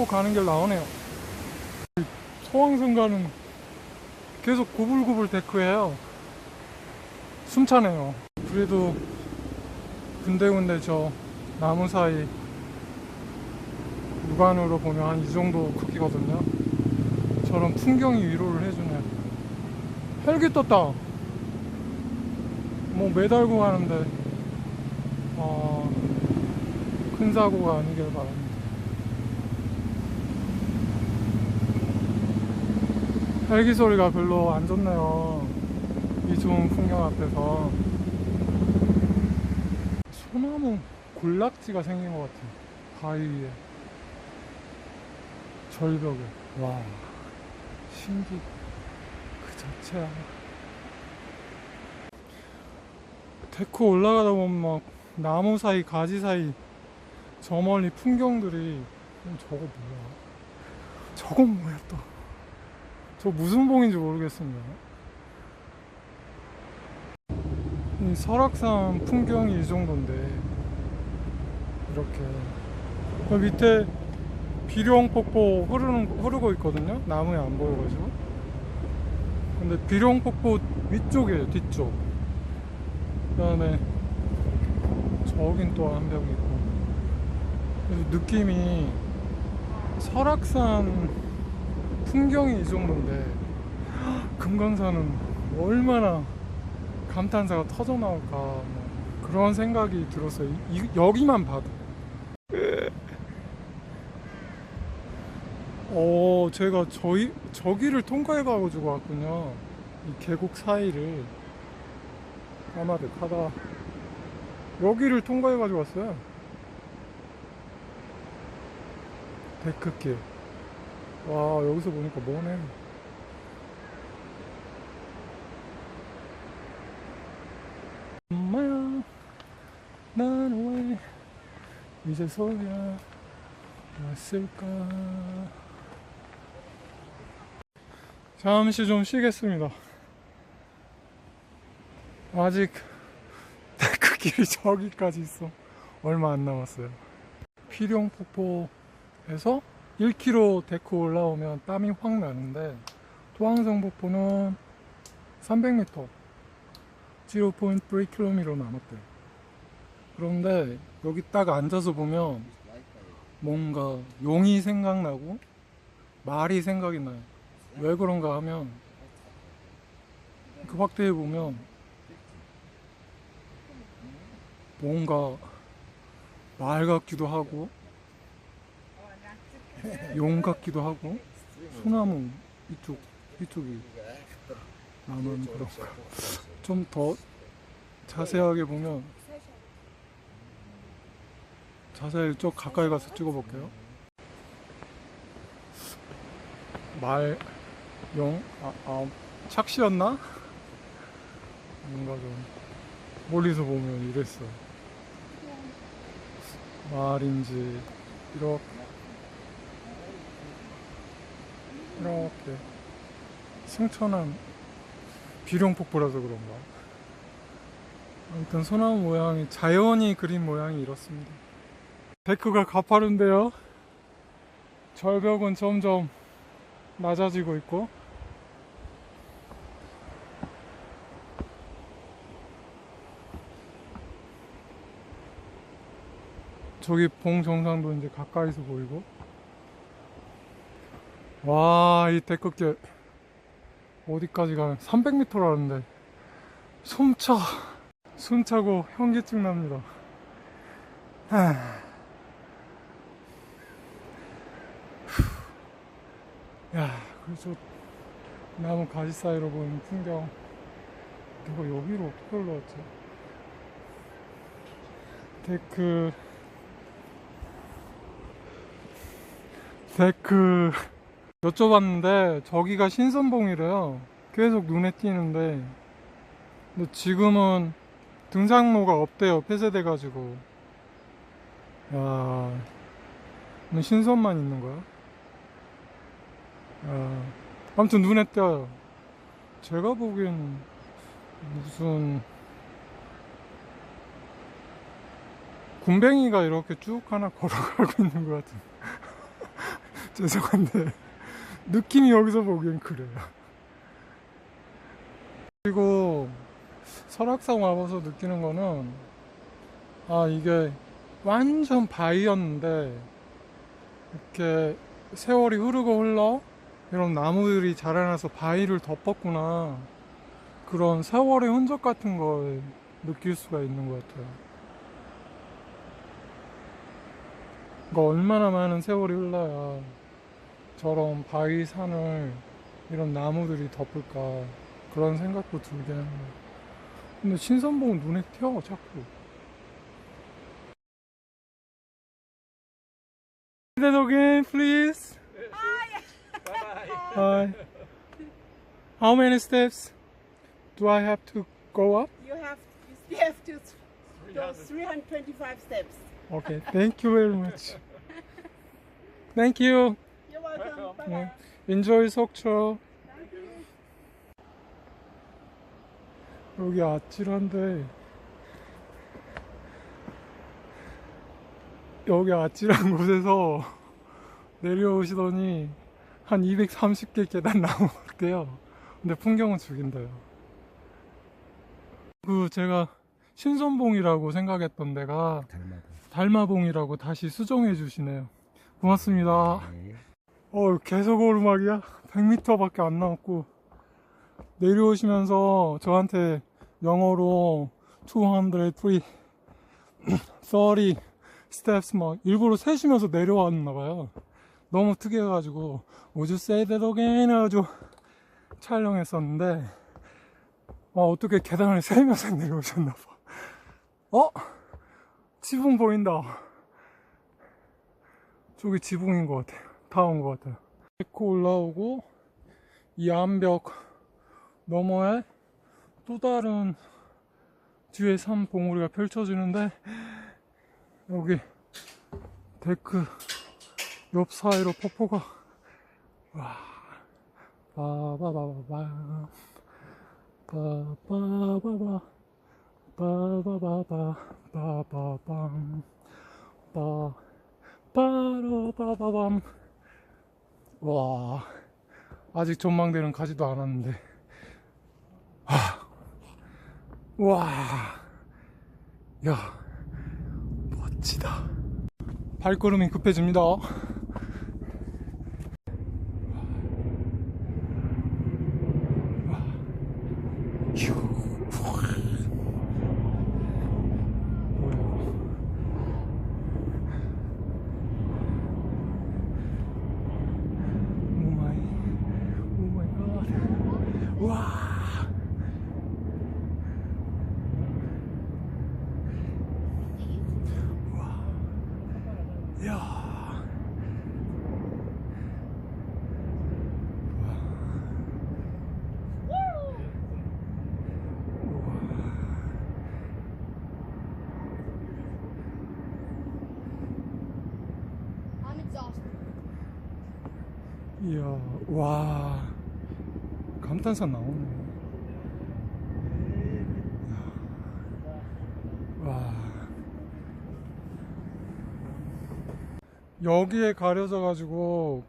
또 가는 길 나오네요. 소왕성 가는 계속 구불구불 데크예요. 숨차네요. 그래도 군데군데 저 나무 사이 육안으로 보면 한 이 정도 크기거든요. 저런 풍경이 위로를 해주네요. 헬기 떴다. 뭐 매달고 가는데 어, 큰 사고가 아니길 바랍니다. 헬기 소리가 별로 안 좋네요. 이 좋은 풍경 앞에서 소나무 군락지가 생긴 것 같아요. 바위 위에 절벽에 와 신기 그 자체야. 데크 올라가다 보면 막 나무 사이 가지 사이 저 멀리 풍경들이 음, 저거 뭐야? 저건 뭐야 또? 저 무슨 봉인지 모르겠습니다. 이 설악산 풍경이 이 정도인데 이렇게 그 밑에 비룡 폭포 흐르는 흐르고 있거든요. 나무에 안 보여가지고. 근데 비룡 폭포 위쪽이에요. 뒤쪽. 그 다음에 저긴 또 한 벽이 있고. 느낌이 설악산 풍경이 이 정도인데 금강산은 얼마나 감탄사가 터져 나올까 뭐 그런 생각이 들었어요. 이- 이- 여기만 봐도. 어, 제가 저희 저기를 통과해 가지고 왔군요. 이 계곡 사이를 까마득하다. 여기를 통과해 가지고 왔어요. 데크길. 와, 여기서 보니까 뭐네. 엄마야, 난 왜 이제서야 왔을까? 잠시 좀 쉬겠습니다. 아직 데크 길이 저기까지 있어. 얼마 안 남았어요. 피룡폭포에서 1km 데크 올라오면 땀이 확 나는데 토항성 폭포는 300m 0.3km 남았대요. 그런데 여기 딱 앉아서 보면 뭔가 용이 생각나고 말이 생각이 나요. 왜 그런가 하면 그 확대해 보면 뭔가 말 같기도 하고 용 같기도 하고 소나무 이쪽 이쪽이 나는 그런가 좀 더 자세하게 보면 자세히 좀 가까이 가서 찍어볼게요. 말, 용, 아, 아 착시였나? 뭔가 좀 멀리서 보면 이랬어. 말인지 이렇게 이렇게 승천한 비룡폭포라서 그런가. 아무튼 소나무 모양이 자연이 그린 모양이 이렇습니다. 데크가 가파른데요. 절벽은 점점 낮아지고 있고 저기 봉 정상도 이제 가까이서 보이고 와이 데크길 어디까지 가요 300m라는데 숨차 숨차고 현기증 납니다 하. 야, 그래서 나무 가지 사이로 보이는 풍경. 내가 여기로 어떻게 올라왔지? 데크, 데크, 여쭤봤는데, 저기가 신선봉이래요. 계속 눈에 띄는데, 근데 지금은 등산로가 없대요. 폐쇄돼 가지고. 야, 는 신선만 있는 거야? 아, 아무튼 눈에 띄어요. 제가 보기엔 무슨 군뱅이가 이렇게 쭉 하나 걸어가고 있는 것 같은. 죄송한데 느낌이 여기서 보기엔 그래요. 그리고 설악산 와봐서 느끼는 거는 아 이게 완전 바위였는데 이렇게 세월이 흐르고 흘러 이런 나무들이 자라나서 바위를 덮었구나 그런 세월의 흔적 같은 걸 느낄 수가 있는 것 같아요. 그러니까 얼마나 많은 세월이 흘러야 저런 바위 산을 이런 나무들이 덮을까 그런 생각도 하는 거예요. 근데 신선봉은 눈에 띄어 자꾸. Say that again, please. Hi. How many steps do I have to go up? You have you have to those 325 steps. Okay, thank you very much. Thank you. 네. bye. Enjoy 속초. 여기 아찔한데 여기 아찔한 곳에서 내려오시더니 한 230개 계단 나오게요. 근데 풍경은 죽인다요. 그 제가 신선봉이라고 생각했던 데가 닮아도. 달마봉이라고 다시 수정해 주시네요. 고맙습니다. 네. 어, 계속 오르막이야. 100m밖에 안 남았고 내려오시면서 저한테 영어로 203, 30 steps 막 일부러 세시면서 내려왔나 봐요. 너무 특이해가지고 would you say that again 해가지고 촬영했었는데 어, 어떻게 계단을 세면서 내려오셨나 봐. 어? 지붕 보인다. 저기 지붕인 것 같아요. 다 온 것 같아요. 데코 올라오고 이 암벽 너머에 또 다른 뒤에 산 봉우리가 펼쳐지는데 여기 데크 옆 사이로 폭포가 와 바바바바 바 바바바 바 바바바 바 바바밤 바 빠라바바밤 와 아직 전망대는 가지도 않았는데 아, 와, 야, 멋지다. 발걸음이 급해집니다. Wow. 감탄사 나오네. 와. 여기에 가려져 가지고,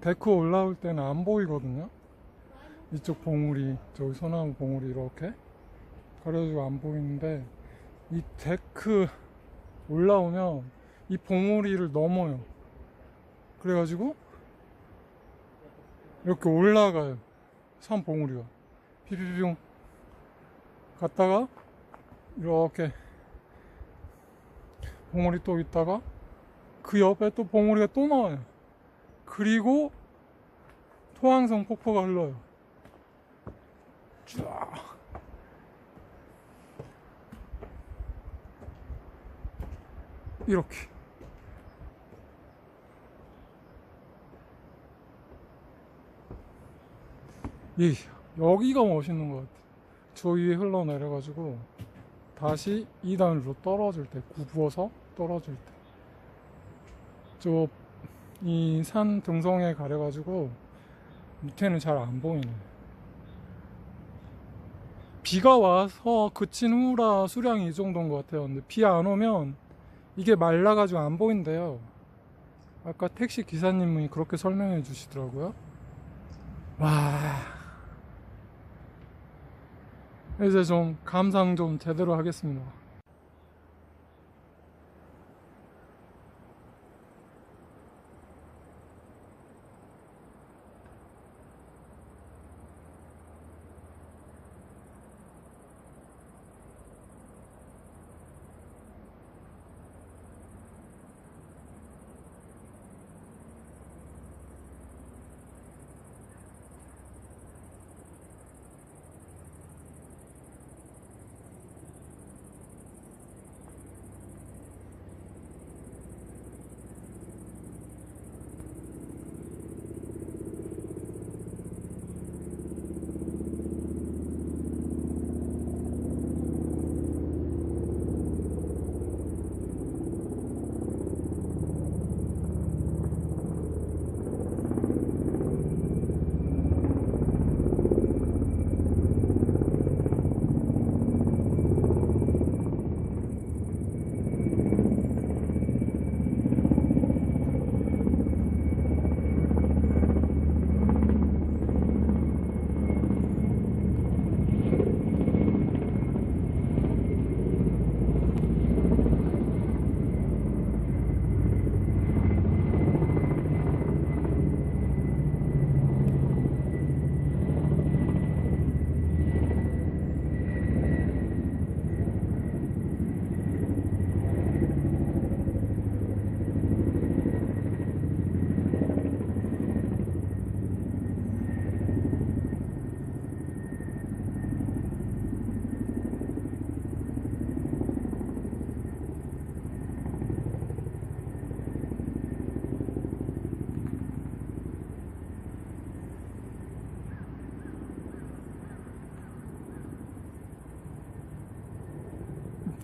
데크 올라올 때는 안 보이거든요? 이쪽 봉우리, 저기 소나무 봉우리 이렇게 가려지고 안 보이는데, 이 데크 올라오면 이 봉우리를 넘어요. 그래가지고, 이렇게 올라가요. 산 봉우리가. 피피피용. 갔다가, 이렇게, 봉우리 또 있다가, 그 옆에 또 봉우리가 또 나와요. 그리고, 토항성 폭포가 흘러요. 쫙. 이렇게. 이 여기가 멋있는 것 같아. 저 위에 흘러내려가지고 다시 2단으로 떨어질 때 굽어서 떨어질 때. 저 이 산 등성에 가려가지고 밑에는 잘 안 보이네. 비가 와서 그친 후라 수량이 이 정도인 것 같아요. 근데 비 안 오면 이게 말라가지고 안 보인대요. 아까 택시 기사님이 그렇게 설명해 주시더라고요. 와. 이제 좀 감상 좀 제대로 하겠습니다.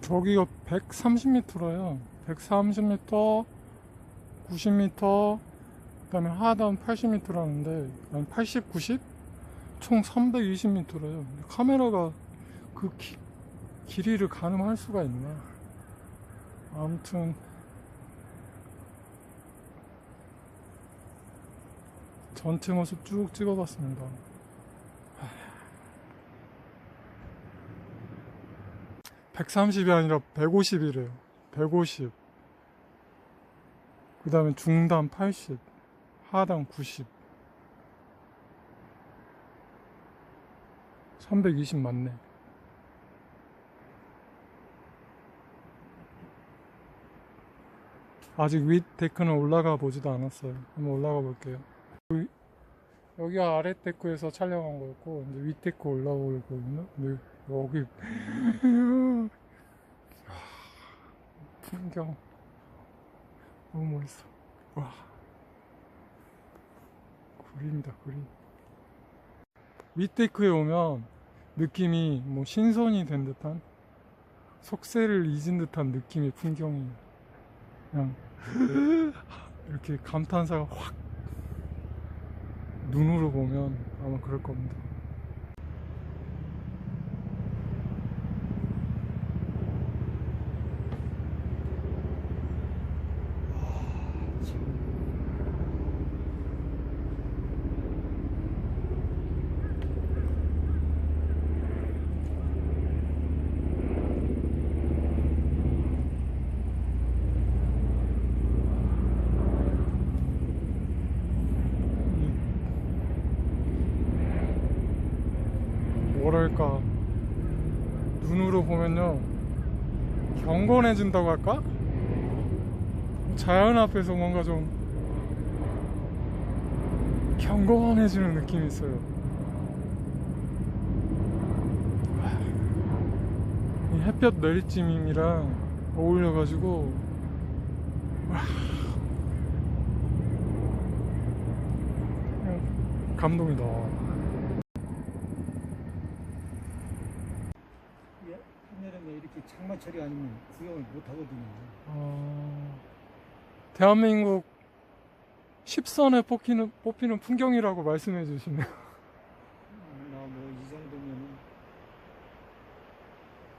저기가 130m라요. 130m, 90m, 그 다음에 하단 80m라는데, 아니 80, 90? 총 320m래요. 카메라가 그 기- 길이를 가늠할 수가 있나? 아무튼 전체 모습 쭉 찍어봤습니다. 130이 아니라 150이래요. 150. 그 다음에 중단 80, 하단 90. 320 맞네. 아직 윗 데크는 올라가 보지도 않았어요. 한번 올라가 볼게요. 여기- 여기가 아래 데크에서 촬영한 거였고, 이제 윗 데크 올라오고 있거든요. 근데 여기. 풍경. 너무 멋있어. 와. 구리입니다 구리 윗데크에 오면 느낌이 뭐 신선이 된 듯한 속세를 잊은 듯한 느낌의 풍경이 그냥 이렇게 감탄사가 확 눈으로 보면 아마 그럴 겁니다 뭐랄까 눈으로 보면요 경건해진다고 할까? 자연 앞에서 뭔가 좀 경건해지는 느낌이 있어요. 이 햇볕 내리찜이랑 어울려가지고 감동이다 예, 한여름에 장마철이 아니면 구경을 못 하거든요. 어, 대한민국 10선에 뽑히는, 뽑히는 풍경이라고 말씀해 주시네요. 나뭐 이 정도면은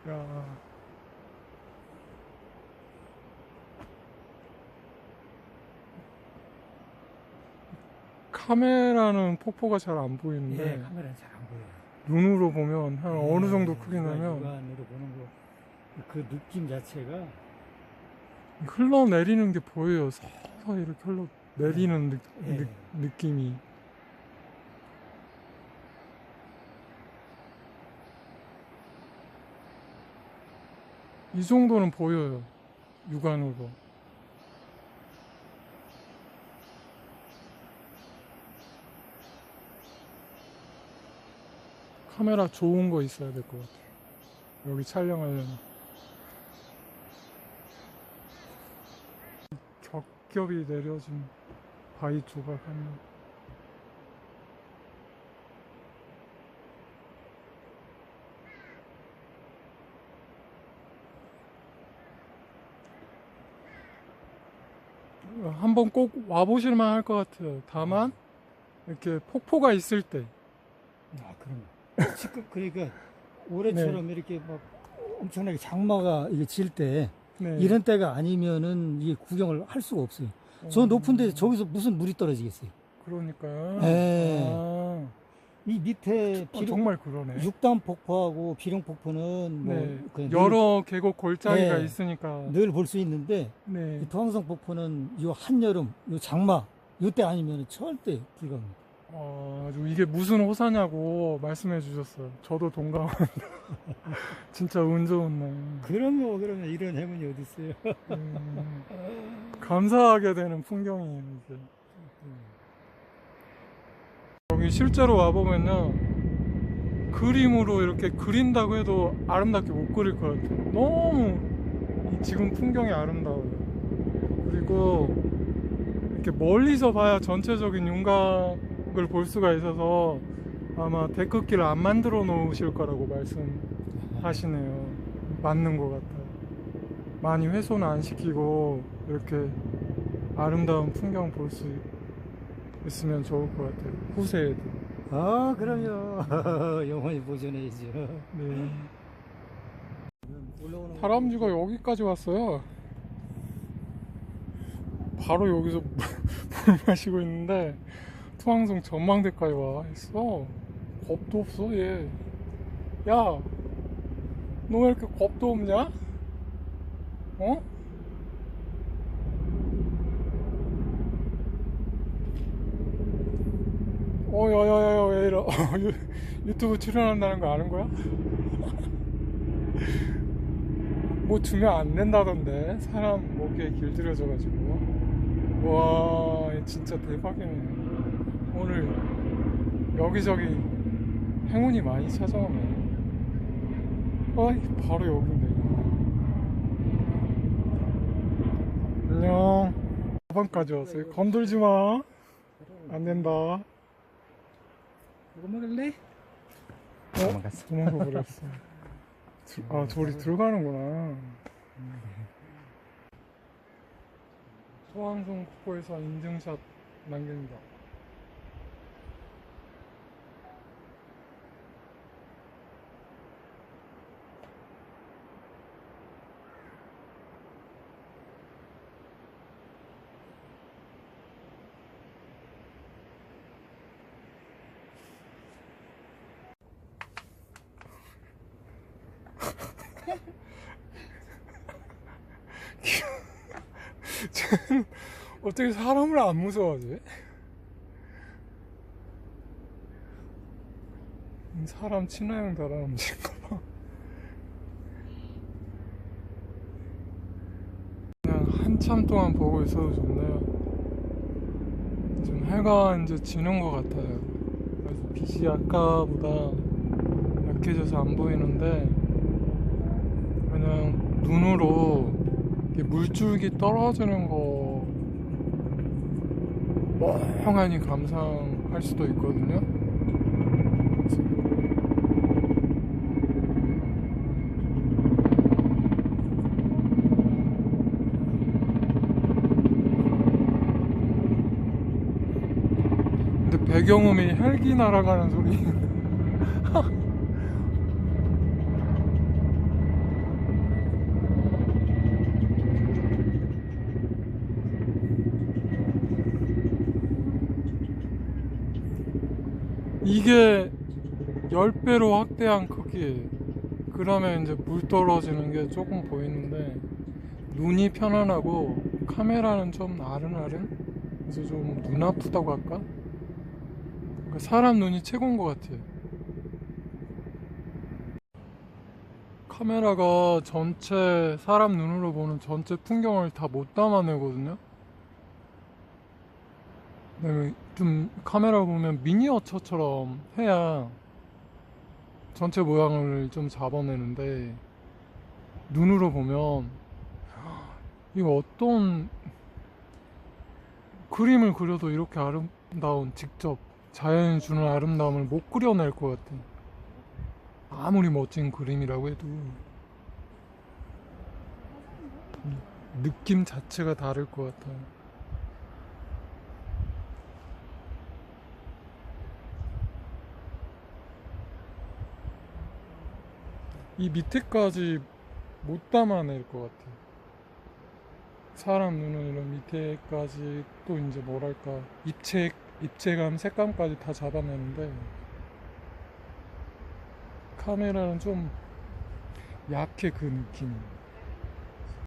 야. 카메라는 폭포가 잘안 예, 보이는데 카메라는 잘안 보여요. 눈으로 보면 한 예, 어느 정도 크기 육안- 나면 육안으로 보는 거, 그 느낌 자체가 흘러내리는 게 보여요. 서서히 이렇게 흘러내리는 느, 예. 느, 느낌이. 이 정도는 보여요. 육안으로. 카메라 좋은 거 있어야 될 것 같아요. 여기 촬영하려면. 겹겹이 내려진 바위 조각 하면 한번 꼭 와보실만 할 것 같아요. 다만 이렇게 폭포가 있을 때. 아 그럼 지금 그러니까 올해처럼 이렇게 막 엄청나게 장마가 이게 질 때 네. 이런 때가 아니면은 이게 구경을 할 수가 없어요. 저 어, 높은 데 저기서 무슨 물이 떨어지겠어요? 그러니까요. 예. 아, 이 밑에 어, 비룡, 정말 그러네. 육단 폭포하고 비룡 폭포는 뭐 네. 그냥 여러 계곡 골짜기가 네. 있으니까. 늘 볼 수 있는데 네. 이 토항성 폭포는 요 한여름, 요 장마 요때 아니면 절대 불가합니다. 어, 이게 무슨 호사냐고 말씀해 주셨어요. 저도 동감합니다. 진짜 운 좋은 날. 그럼요, 그러면 이런 행운이 어디 있어요? 음, 감사하게 되는 풍경이에요, 이제. 여기 실제로 와보면요. 그림으로 이렇게 그린다고 해도 아름답게 못 그릴 것 같아요. 너무 이 지금 풍경이 아름다워요. 그리고 이렇게 멀리서 봐야 전체적인 윤곽 을볼 수가 있어서 아마 데크길을 안 만들어 놓으실 거라고 말씀하시네요. 맞는 것 같아요. 많이 훼손 안 시키고 이렇게 아름다운 풍경 볼 수 있으면 좋을 것 같아요. 후세에도. 아, 그럼요. 영원히 보존해야죠. 네. 다람쥐가 여기까지 왔어요. 바로 여기서 물 마시고 있는데 투항성 전망대까지 와 있어. 겁도 없어 얘. 야, 너 왜 이렇게 겁도 없냐? 어? 어, 야 야 야 야, 왜 이러? 유- 유튜브 출연한다는 거 아는 거야? 뭐 주면 안 된다던데 사람 목에 길들여져가지고 와 진짜 대박이네 오늘 여기저기 행운이 많이 찾아오네. 아이 바로 여긴데. 안녕. 가방까지 왔어요. 건들지 마 안 된다. 이거 먹을래? 어? 도망가 버렸어. 들- 아 저리 들어가는구나. 소환송 폭포에서 인증샷 남깁니다 쟤는 어떻게 사람을 안 무서워하지? 음, 사람 친화형 다람쥐인가 봐. 그냥 한참 동안 보고 있어도 좋네요. 좀 해가 이제 지는 것 같아요. 그래서 빛이 아까보다 약해져서 안 보이는데 그냥 눈으로 물줄기 떨어지는 거 멍하니 감상할 수도 있거든요. 근데 배경음이 헬기 날아가는 소리. 이게 10배로 확대한 크기 그러면 이제 물 떨어지는 게 조금 보이는데 눈이 편안하고 카메라는 좀 아른아른? 그래서 좀 눈 아프다고 할까? 그러니까 사람 눈이 최고인 것 같아요. 카메라가 전체 사람 눈으로 보는 전체 풍경을 다 못 담아내거든요. 네, 좀 카메라 보면 미니어처처럼 해야 전체 모양을 좀 잡아내는데 눈으로 보면 이거 어떤 그림을 그려도 이렇게 아름다운 직접 자연이 주는 아름다움을 못 그려낼 것 같아. 아무리 멋진 그림이라고 해도 느낌 자체가 다를 것 같아요. 이 밑에까지 못 담아낼 것 같아. 사람 눈은 이런 밑에까지 또 이제 뭐랄까 입체 입체감, 색감까지 다 잡아내는데 카메라는 좀 약해 그 느낌이.